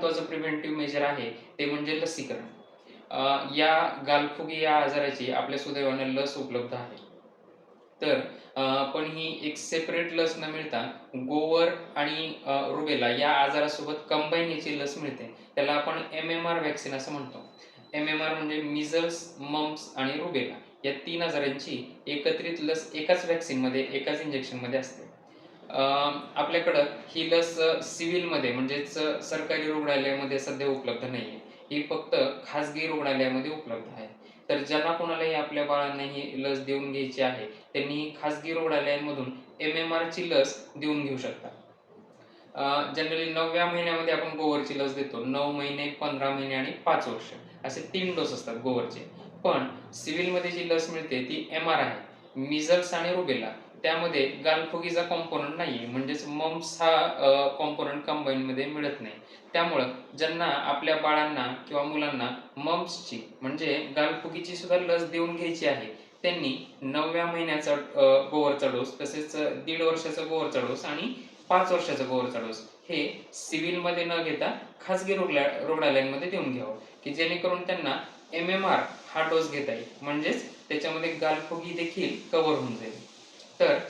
महत्वाचं preventive major आहे ते म्हणजे लसीकरण. या गालफुगी या आजाराची आपल्या सुदैवाने लस उपलब्ध आहे. तर पण ही एक सेपरेट लस न मिळता गोवर आणि रुबेला या आजारासोबत कंबाईन याची लस मिळते. त्याला आपण एम एम आर व्हॅक्सिन असं म्हणतो. एम एम आर म्हणजे मिझल्स मम्स आणि रुबेला या तीन आजारांची एकत्रित लस एकाच व्हॅक्सिनमध्ये एकाच इंजेक्शनमध्ये असते. आपल्याकडं ही लस सिव्हिलमध्ये म्हणजेच सरकारी रुग्णालयामध्ये सध्या उपलब्ध नाही आहे ही फक्त खाजगी रुग्णालयामध्ये उपलब्ध आहे. तर ज्यांना कोणालाही आपल्या बाळांना ही लस देऊन घ्यायची आहे त्यांनी खाजगी रुग्णालयांमधून एम एम आरची लस देऊन घेऊ शकता. जनरली नवव्या महिन्यामध्ये आपण गोवरची लस देतो. नऊ महिने पंधरा महिने आणि पाच वर्ष. असे तीन डोस असतात गोवरचे. पण सिव्हिलमध्ये जी लस मिळते ती एम आर आहे. मिझल्स आणि रुबेला. त्यामध्ये गालफुगीचा कॉम्पोनंट नाही म्हणजेच मम्स हा कॉम्पोनंट कंबाईनमध्ये मिळत नाही. त्यामुळं ज्यांना आपल्या बाळांना किंवा मुलांना मम्सची म्हणजे गालफुगीची सुद्धा लस देऊन घ्यायची आहे त्यांनी नवव्या महिन्याचा गोवरचा डोस तसेच दीड वर्षाचा गोवरचा डोस आणि पाच वर्षाचा गोवरचा डोस हे सिव्हिलमध्ये न घेता खाजगी रुग्णा रुग्णालयांमध्ये देऊन घ्यावं. की जेणेकरून त्यांना एम एम आर हा डोस घेता येईल. म्हणजेच त्याच्यामध्ये गालफुगी देखील कव्हर होऊन जाईल. तर